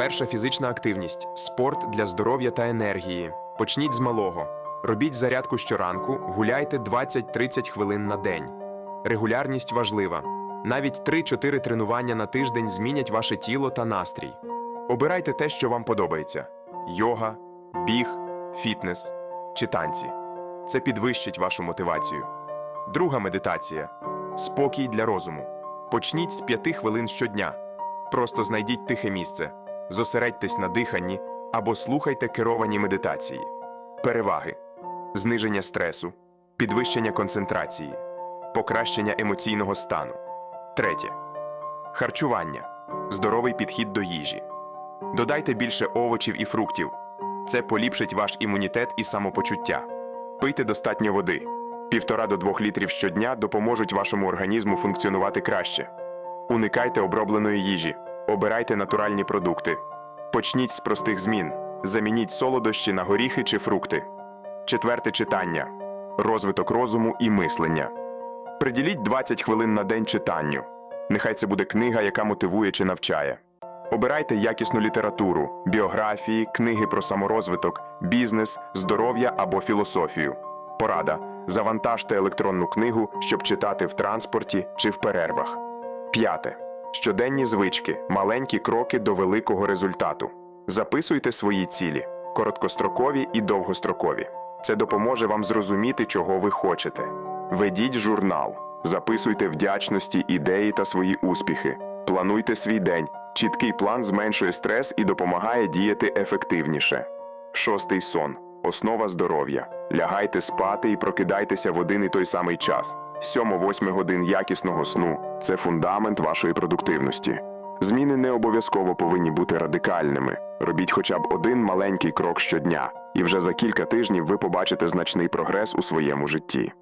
Перша фізична активність спорт для здоров'я та енергії. Почніть з малого. Робіть зарядку щоранку, гуляйте 20-30 хвилин на день. Регулярність важлива. Навіть 3-4 тренування на тиждень змінять ваше тіло та настрій. Обирайте те, що вам подобається: йога, біг, фітнес чи танці. Це підвищить вашу мотивацію. Друга медитація спокій для розуму. Почніть з 5 хвилин щодня. Просто знайдіть тихе місце, зосередьтесь на диханні або слухайте керовані медитації. Переваги: зниження стресу, підвищення концентрації, покращення емоційного стану. Третє. Харчування. Здоровий підхід до їжі. Додайте більше овочів і фруктів. Це поліпшить ваш імунітет і самопочуття. Пийте достатньо води. Півтора до двох літрів щодня допоможуть вашому організму функціонувати краще. Уникайте обробленої їжі, обирайте натуральні продукти. Почніть з простих змін. Замініть солодощі на горіхи чи фрукти. Четверте читання. Розвиток розуму і мислення. Приділіть 20 хвилин на день читанню. Нехай це буде книга, яка мотивує чи навчає. Обирайте якісну літературу, біографії, книги про саморозвиток, бізнес, здоров'я або філософію. Порада: завантажте електронну книгу, щоб читати в транспорті чи в перервах. П'яте. Щоденні звички, маленькі кроки до великого результату. Записуйте свої цілі, короткострокові і довгострокові. Це допоможе вам зрозуміти, чого ви хочете. Ведіть журнал, записуйте вдячності, ідеї та свої успіхи. Плануйте свій день. Чіткий план зменшує стрес і допомагає діяти ефективніше. Шостий сон основа здоров'я. Лягайте спати і прокидайтеся в один і той самий час. 7-8 годин якісного сну це фундамент вашої продуктивності. Зміни не обов'язково повинні бути радикальними. Робіть хоча б один маленький крок щодня, і вже за кілька тижнів ви побачите значний прогрес у своєму житті.